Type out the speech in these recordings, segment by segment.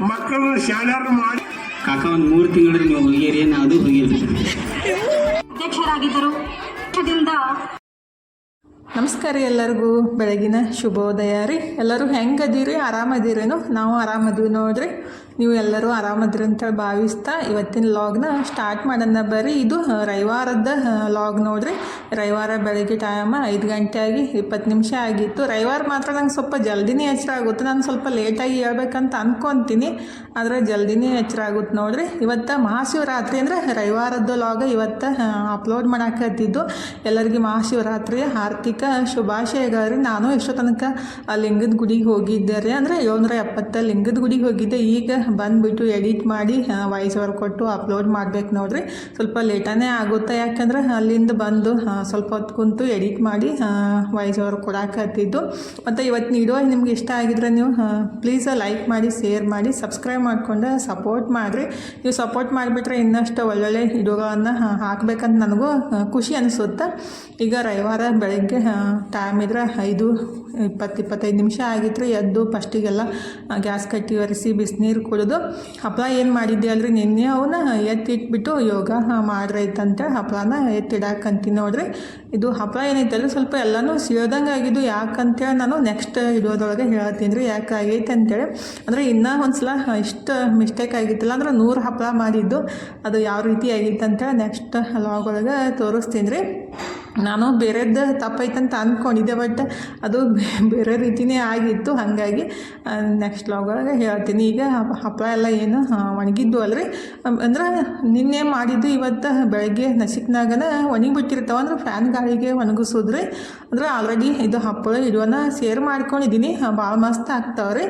ಮಕ್ಕಳನ್ನ ಶಾಣ್ಯಾರ ಮಾಡಿ ಕಾಕ ಒಂದು ಮೂರು ತಿಂಗಳು ನೀವು ಹೋಗಿರಿ ಅದು ಹೋಗಿಲ್ಲ ಅಧ್ಯಕ್ಷರಾಗಿದ್ದರು. ನಮಸ್ಕಾರ ರೀ ಎಲ್ಲರಿಗೂ. ಬೆಳಗಿನ ಶುಭೋದಯ ರೀ. ಎಲ್ಲರೂ ಹೆಂಗದೀರಿ? ಆರಾಮದಿರೇನು? ನಾವು ಆರಾಮದೀವಿ ನೋಡ್ರಿ. ನೀವು ಎಲ್ಲರೂ ಆರಾಮದ್ರಿ ಅಂತೇಳಿ ಭಾವಿಸ್ತಾ ಇವತ್ತಿನ ಲಾಗ್ನ ಸ್ಟಾರ್ಟ್ ಮಾಡೋಣ ಬರ್ರಿ. ಇದು ರವಿವಾರದ ಲಾಗ್ ನೋಡ್ರಿ. ರವಿವಾರ ಬೆಳಗ್ಗೆ ಟೈಮ್ ಐದು ಗಂಟೆ ಆಗಿ ಇಪ್ಪತ್ತು ನಿಮಿಷ ಆಗಿತ್ತು. ರವಿವಾರ ಮಾತ್ರ ನಂಗೆ ಸ್ವಲ್ಪ ಜಲ್ದಿನೇ ಎಚ್ಚರ ಆಗುತ್ತೆ. ನಾನು ಸ್ವಲ್ಪ ಲೇಟಾಗಿ ಹೇಳ್ಬೇಕಂತ ಅಂದ್ಕೊತೀನಿ ಆದರೆ ಜಲ್ದಿನೇ ಎಚ್ಚರ ಆಗುತ್ತೆ ನೋಡ್ರಿ. ಇವತ್ತು ಮಹಾಶಿವರಾತ್ರಿ ಅಂದರೆ ರವಿವಾರದ ಲಾಗ ಇವತ್ತು ಅಪ್ಲೋಡ್ ಮಾಡಾಕತ್ತಿದ್ದು. ಎಲ್ಲರಿಗೆ ಮಹಾಶಿವರಾತ್ರಿಯ ಆರ್ಥಿಕ ಶುಭಾಶಯಗಳು ರೀ ನಾನು ಎಷ್ಟೋ ತನಕ ಆ ಲಿಂಗದ ಗುಡಿಗೆ ಹೋಗಿದ್ದೆ ರೀ. ಅಂದರೆ ಏಳ್ನೂರ ಎಪ್ಪತ್ತ ಲಿಂಗದ ಗುಡಿಗೆ ಹೋಗಿದ್ದೆ. ಈಗ ಬಂದುಬಿಟ್ಟು ಎಡಿಟ್ ಮಾಡಿ ವಾಯ್ಸ್ ಓವರ್ ಕೊಟ್ಟು ಅಪ್ಲೋಡ್ ಮಾಡ್ಬೇಕು ನೋಡ್ರಿ. ಸ್ವಲ್ಪ ಲೇಟಾನೇ ಆಗುತ್ತೆ. ಯಾಕಂದ್ರೆ ಅಲ್ಲಿಂದ ಬಂದು ಸ್ವಲ್ಪ ಹೊತ್ತು ಕುಂತು ಎಡಿಟ್ ಮಾಡಿ ವಾಯ್ಸ್ ಓವರ್ ಕೊಡಾಕತ್ತಿದ್ದು. ಮತ್ತು ಇವತ್ತಿನ ನೀಡುವ ನಿಮ್ಗೆ ಇಷ್ಟ ಆಗಿದ್ರೆ ನೀವು ಪ್ಲೀಸ್ ಲೈಕ್ ಮಾಡಿ ಶೇರ್ ಮಾಡಿ ಸಬ್ಸ್ಕ್ರೈಬ್ ಮಾಡಿಕೊಂಡು ಸಪೋರ್ಟ್ ಮಾಡಿರಿ. ನೀವು ಸಪೋರ್ಟ್ ಮಾಡಿಬಿಟ್ರೆ ಇನ್ನಷ್ಟು ಒಳ್ಳೊಳ್ಳೆ ವಿಡಿಯೋಗಳನ್ನು ಹಾಕಬೇಕಂತ ನನಗೂ ಖುಷಿ ಅನಿಸುತ್ತೆ. ಈಗ ರವಿವಾರ ಬೆಳಗ್ಗೆ ಟೈಮ್ ಇದ್ರೆ ಐದು ಇಪ್ಪತ್ತು ಇಪ್ಪತ್ತೈದು ನಿಮಿಷ ಆಗಿತ್ತು ಎದ್ದು ಫಸ್ಟಿಗೆಲ್ಲ ಗ್ಯಾಸ್ ಕಟ್ಟಿ ಒರೆಸಿ ಬಿಸಿನೀರು ಕುಡಿದು ಹಪ್ಪಳ ಏನು ಮಾಡಿದ್ದೆ ಅಲ್ರಿ ನಿನ್ನೆ ಅವನ್ನ ಎತ್ತಿಟ್ಬಿಟ್ಟು ಯೋಗ ಮಾಡ್ರೈತಂತ ಹಪ್ಪಳನ ಎತ್ತಿಡಾಕಂತೀನಿ ನೋಡ್ರಿ. ಇದು ಹಪ್ಪಳ ಏನೈತಲ್ರಿ ಸ್ವಲ್ಪ ಎಲ್ಲನೂ ಸಿಳ್ದಂಗೆ ಆಗಿದ್ದು ಯಾಕಂತೇಳಿ ನಾನು ನೆಕ್ಸ್ಟ್ ಇಡೋದೊಳಗೆ ಹೇಳ್ತೀನಿ ರೀ. ಯಾಕೆ ಆಗೈತೆ ಅಂತೇಳಿ. ಅಂದರೆ ಇನ್ನೂ ಒಂದು ಸಲ ಇಷ್ಟು ಮಿಸ್ಟೇಕ್ ಆಗಿತ್ತಲ್ಲ ಅಂದ್ರೆ ನೂರು ಹಪ್ಪಳ ಮಾಡಿದ್ದು. ಅದು ಯಾವ ರೀತಿ ಆಗೈತೆ ಅಂತೇಳಿ ನೆಕ್ಸ್ಟ್ ಲಾಗ್ ಒಳಗೆ ತೋರಿಸ್ತೀನಿ ರೀ. ನಾನು ಬೇರೆದ್ದು ತಪ್ಪೈತಂತ ಅಂದ್ಕೊಂಡಿದ್ದೆ ಬಟ್ ಅದು ಬೇರೆ ರೀತಿನೇ ಆಗಿತ್ತು. ಹಾಗಾಗಿ ನೆಕ್ಸ್ಟ್ ಒಳಗೆ ಹೇಳ್ತೀನಿ. ಈಗ ಹಪ್ಪ ಹಪ್ಪಳ ಎಲ್ಲ ಏನು ಒಣಗಿದ್ದು ಅಲ್ರಿ. ಅಂದ್ರೆ ನಿನ್ನೆ ಮಾಡಿದ್ದು ಇವತ್ತು ಬೆಳಗ್ಗೆ ನಸಿಕ್ನಾಗನ ಒಣಗಿಬಿಟ್ಟಿರ್ತಾವ ಅಂದ್ರೆ ಫ್ಯಾನ್ ಗಾಳಿಗೆ ಒಣಗಿಸೋದ್ರಿ. ಅಂದ್ರೆ ಆಲ್ರೆಡಿ ಇದು ಹಪ್ಪಳ ಇಡುವನ್ನ ಸೇರ್ ಮಾಡ್ಕೊಂಡಿದ್ದೀನಿ. ಭಾಳ ಮಸ್ತ್ ಆಗ್ತಾವ್ರಿ.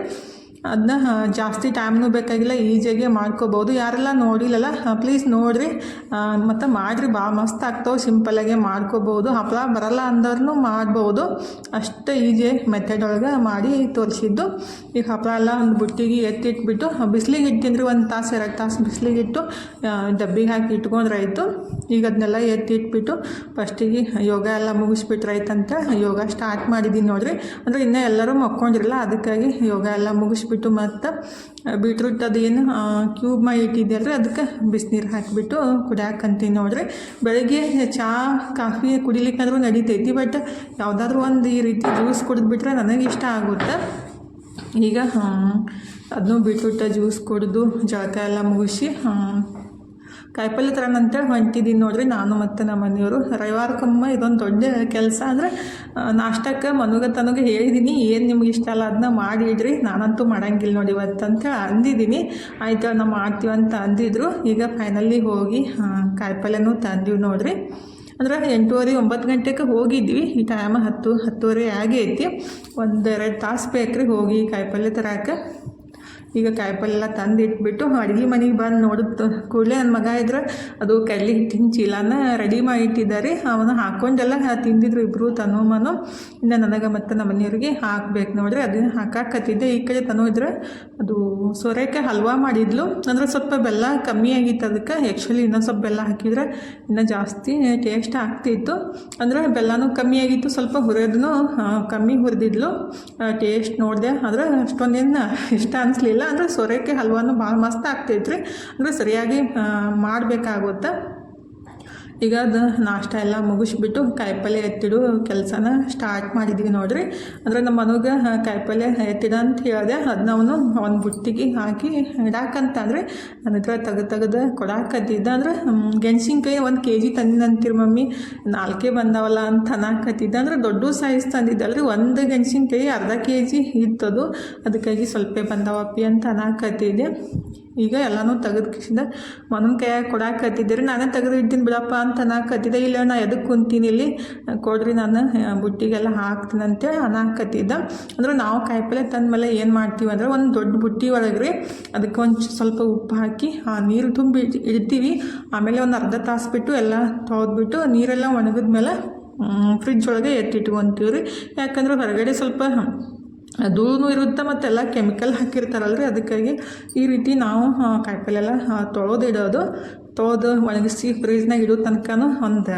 ಅದನ್ನ ಜಾಸ್ತಿ ಟೈಮ್ನೂ ಬೇಕಾಗಿಲ್ಲ ಈಜಿಯಾಗೆ ಮಾಡ್ಕೋಬೋದು. ಯಾರೆಲ್ಲ ನೋಡಿಲ್ಲಲ್ಲ ಪ್ಲೀಸ್ ನೋಡಿರಿ. ಮತ್ತು ಮಾಡಿರಿ ಭಾಳ ಮಸ್ತ್ ಆಗ್ತಾವೆ ಸಿಂಪಲ್ಲಾಗೆ ಮಾಡ್ಕೋಬೋದು. ಹಪ್ಪಳ ಬರಲ್ಲ ಅಂದವ್ರು ಮಾಡ್ಬೋದು. ಅಷ್ಟು ಈಜಿ ಮೆಥಡ್ ಒಳಗೆ ಮಾಡಿ ತೋರಿಸಿದ್ದು. ಈಗ ಹಪ್ಪಳ ಎಲ್ಲ ಒಂದು ಬುಟ್ಟಿಗೆ ಎತ್ತಿಟ್ಬಿಟ್ಟು ಬಿಸಿಲಿಗೆ ಇಟ್ಟಿನಿ ರೀ ಒಂದು ತಾಸು, ಎರಡು ತಾಸು ಬಿಸಿಲಿಗೆ ಇಟ್ಟು ಡಬ್ಬಿಗೆ ಹಾಕಿ ಇಟ್ಕೊಂಡ್ರೆ ಆಯಿತು ಈಗ ಅದನ್ನೆಲ್ಲ ಎತ್ತಿಟ್ಬಿಟ್ಟು ಫಸ್ಟಿಗೆ ಯೋಗ ಎಲ್ಲ ಮುಗಿಸ್ಬಿಟ್ರಾಯ್ತಂತ ಯೋಗ ಸ್ಟಾರ್ಟ್ ಮಾಡಿದ್ದೀನಿ ನೋಡಿರಿ. ಅಂದರೆ ಇನ್ನೂ ಎಲ್ಲರೂ ಮಕ್ಕೊಂಡಿರಲ್ಲ, ಅದಕ್ಕಾಗಿ ಯೋಗ ಎಲ್ಲ ಮುಗಿಸ್ಬಿಟ್ಟು ಮತ್ತು ಬೀಟ್ರೂಟ್ ಅದೇನು ಕ್ಯೂಬ್ ಮಾಡಿ ಇಟ್ಟಿದ್ದೆ ಅದಕ್ಕೆ ಬಿಸಿನೀರು ಹಾಕಿಬಿಟ್ಟು ಕುಡಿಯಾಕಂತೀನಿ ನೋಡ್ರಿ. ಬೆಳಗ್ಗೆ ಚಹಾ ಕಾಫಿ ಕುಡಿಲಿಕ್ಕಾದ್ರೂ ನಡೀತೈತಿ ಬಟ್ ಯಾವುದಾದ್ರೂ ಒಂದು ಈ ರೀತಿ ಜ್ಯೂಸ್ ಕುಡಿದ್ಬಿಟ್ರೆ ನನಗೆ ಇಷ್ಟ ಆಗುತ್ತೆ. ಈಗ ಅದನ್ನು ಬೀಟ್ರೂಟ ಜ್ಯೂಸ್ ಕುಡಿದು ಜಳಕ ಎಲ್ಲ ಮುಗಿಸಿ ಕಾಯಿಪಲ್ಲೆ ತರೋಣ ಅಂತೇಳಿ ಹೊಂಟಿದ್ದೀನಿ ನೋಡ್ರಿ. ನಾನು ಮತ್ತು ನಮ್ಮ ಮನೆಯವರು ರವಿವಾರಕ್ಕೊಮ್ಮ ಇದೊಂದು ದೊಡ್ಡ ಕೆಲಸ ಅಂದರೆ ನಾಷ್ಟಕ್ಕೆ ಮನುಗ ತನಗೆ ಹೇಳಿದ್ದೀನಿ ಏನು ನಿಮ್ಗೆ ಇಷ್ಟ ಅಲ್ಲ ಅದನ್ನ ಮಾಡಿಡ್ರಿ ನಾನಂತೂ ಮಾಡಂಗಿಲ್ಲ ನೋಡಿ ಇವತ್ತು ಅಂತೇಳಿ ಅಂದಿದ್ದೀನಿ ಆಯಿತು ನಾವು ಮಾಡ್ತೀವಿ ಅಂತ ಅಂದಿದ್ರು. ಈಗ ಫೈನಲಿ ಹೋಗಿ ಕಾಯಿಪಲ್ಯನೂ ತಂದೀವಿ ನೋಡ್ರಿ. ಅಂದ್ರೆ ಎಂಟೂವರೆ ಒಂಬತ್ತು ಗಂಟೆಗೆ ಹೋಗಿದ್ವಿ. ಈ ಟೈಮ್ ಹತ್ತು, ಹತ್ತುವರೆ ಆಗೈತಿ ಒಂದೆರಡು ತಾಸು ಬೇಕ್ರಿ ಹೋಗಿ ಕಾಯಿಪಲ್ಯ ತರಕ್ಕೆ ಈಗ ಕಾಯಿಪಲ್ಲೆ ಎಲ್ಲ ತಂದು ಇಟ್ಬಿಟ್ಟು ಅಡುಗೆ ಮನೆಗೆ ಬಂದು ನೋಡಿದ ಕೂಡಲೇ ನನ್ನ ಮಗ ಇದ್ರೆ, ಅದು ಕಡ್ಲಿ ಹಿಟ್ಟಿನ ಚೀಲನ ರೆಡಿ ಮಾಡಿ ಇಟ್ಟಿದ್ದಾರೆ ಅವನು ಹಾಕ್ಕೊಂಡೆಲ್ಲ ತಿಂದಿದ್ರು ಇಬ್ಬರು ಮನು. ಇನ್ನು ನನಗೆ ಮತ್ತು ನಮ್ಮ ಮನೆಯವ್ರಿಗೆ ಹಾಕ್ಬೇಕು ನೋಡ್ರಿ, ಅದನ್ನ ಹಾಕಾಕತ್ತಿದ್ದೆ. ಈ ಕಡೆ ತನು ಇದ್ರೆ, ಅದು ಸೊರೆಕೆ ಹಲ್ವಾ ಮಾಡಿದ್ಲು. ಅಂದ್ರೆ ಸ್ವಲ್ಪ ಬೆಲ್ಲ ಕಮ್ಮಿ ಆಗಿತ್ತು ಅದಕ್ಕೆ. ಆ್ಯಕ್ಚುಲಿ ಇನ್ನೊಂದು ಸ್ವಲ್ಪ ಬೆಲ್ಲ ಹಾಕಿದ್ರೆ ಇನ್ನೂ ಜಾಸ್ತಿ ಟೇಸ್ಟ್ ಆಗ್ತಿತ್ತು. ಅಂದ್ರೆ ಬೆಲ್ಲನೂ ಕಮ್ಮಿ ಆಗಿತ್ತು, ಸ್ವಲ್ಪ ಹುರಿದ್ನೂ ಕಮ್ಮಿ ಹುರಿದಿದ್ಲು. ಟೇಸ್ಟ್ ನೋಡಿದೆ. ಆದರೆ ಅಷ್ಟೊಂದೇನು ಇಷ್ಟ ಅನಿಸ್ಲಿಲ್ಲ. ಅಂದರೆ ಸೊರೆಕೆ ಹಲ್ವಾನು ಭಾಳ ಮಸ್ತ್ ಆಗ್ತೈತ್ರಿ. ಅಂದರೆ ಸರಿಯಾಗಿ ಮಾಡಬೇಕಾಗುತ್ತೆ. ಈಗ ಅದು ನಾಷ್ಟ ಎಲ್ಲ ಮುಗಿಸ್ಬಿಟ್ಟು ಕಾಯಿಪಲ್ಯ ಎತ್ತಿಡು ಕೆಲಸನ ಸ್ಟಾರ್ಟ್ ಮಾಡಿದ್ವಿ ನೋಡ್ರಿ. ಅಂದರೆ ನಮ್ಮ ಮನೆಗೆ ಕಾಯಿಪಲ್ಯ ಎತ್ತಿಡ ಅಂತ ಹೇಳಿದೆ. ಅದನ್ನ ಅವನು ಒಂದು ಬುಟ್ಟಿಗೆ ಹಾಕಿ ಇಡಾಕಂತಂದ್ರೆ ನನ್ನ ಹತ್ರ ತೆಗೆದು ತೆಗೆದು ಕೊಡಾಕತ್ತಿದ್ದ ಅಂದ್ರೆ ಗೆಣಸಿನ್ಕಾಯಿ ಒಂದು ಕೆ ಜಿ ತಂದಿನಂತೀರಿ ಮಮ್ಮಿ. ನಾಲ್ಕೇ ಬಂದವಲ್ಲ ಅಂತ ಅನ್ನಾಕತ್ತಿದ್ದ ಅಂದ್ರೆ ದೊಡ್ಡ ಸೈಜ್ ರೀ ಒಂದು ಗೆಣಸಿನ್ಕಾಯಿ ಅರ್ಧ ಕೆ ಜಿ ಇತ್ತದು. ಅದಕ್ಕಾಗಿ ಸ್ವಲ್ಪ ಬಂದವಪ್ಪಿ ಅಂತ ಅನ್ನಕತ್ತಿದ್ದೆ ಈಗ ಎಲ್ಲನೂ ತೆಗೆದು ಕಿಸಿಂದ ಮನನ ಕೈಯಾಗ ರೀ ನಾನೇ ತೆಗೆದು ಇಡ್ತೀನಿ ಬಿಡಪ್ಪ ಅಂತ ಅನ್ನಕತ್ತಿದ್ದೆ ಇಲ್ಲ ನಾ ಎದಕ್ಕೆ ಕುಂತೀನಿ ಇಲ್ಲಿ? ಕೊಡ್ರಿ ನಾನು ಬುಟ್ಟಿಗೆಲ್ಲ ಹಾಕ್ತೀನಿ ಅನ್ನಕತ್ತಿದ್ದ ಅಂದ್ರೆ ನಾವು ಕಾಯಿಪಲ್ಲೆ ತಂದಮೇಲೆ ಏನು ಮಾಡ್ತೀವಿ ಅಂದ್ರೆ ಒಂದು ದೊಡ್ಡ ಬುಟ್ಟಿ ಒಳಗೆ ರೀ, ಅದಕ್ಕೆ ಒಂದು ಸ್ವಲ್ಪ ಉಪ್ಪು ಹಾಕಿ, ಆ, ನೀರು ತುಂಬಿ ಇಡ್ತೀವಿ. ಆಮೇಲೆ ಒಂದು ಅರ್ಧ ತಾಸು ಬಿಟ್ಟು ಎಲ್ಲ ತೊಳೆದ್ಬಿಟ್ಟು ನೀರೆಲ್ಲ ಒಣಗಿದ್ಮೇಲೆ ಫ್ರಿಜ್ ಒಳಗೆ ಎತ್ತಿಟ್ಕೊತೀವಿ ರೀ ಯಾಕಂದ್ರೆ ಹೊರಗಡೆ ಸ್ವಲ್ಪ ಧೂಳು ಇರುತ್ತೆ ಮತ್ತೆಲ್ಲ ಕೆಮಿಕಲ್ ಹಾಕಿರ್ತಾರಲ್ರಿ, ಅದಕ್ಕಾಗಿ ಈ ರೀತಿ ನಾವು ಕಾಯಿಪಲ್ಲೆಲ್ಲ ತೊಳೆದಿಡೋದು ತೊಳೆದು ಒಣಗಿಸಿ ಫ್ರೀಜ್ನಾಗ ಇಡೋ ತನಕನೂ ಒಂದು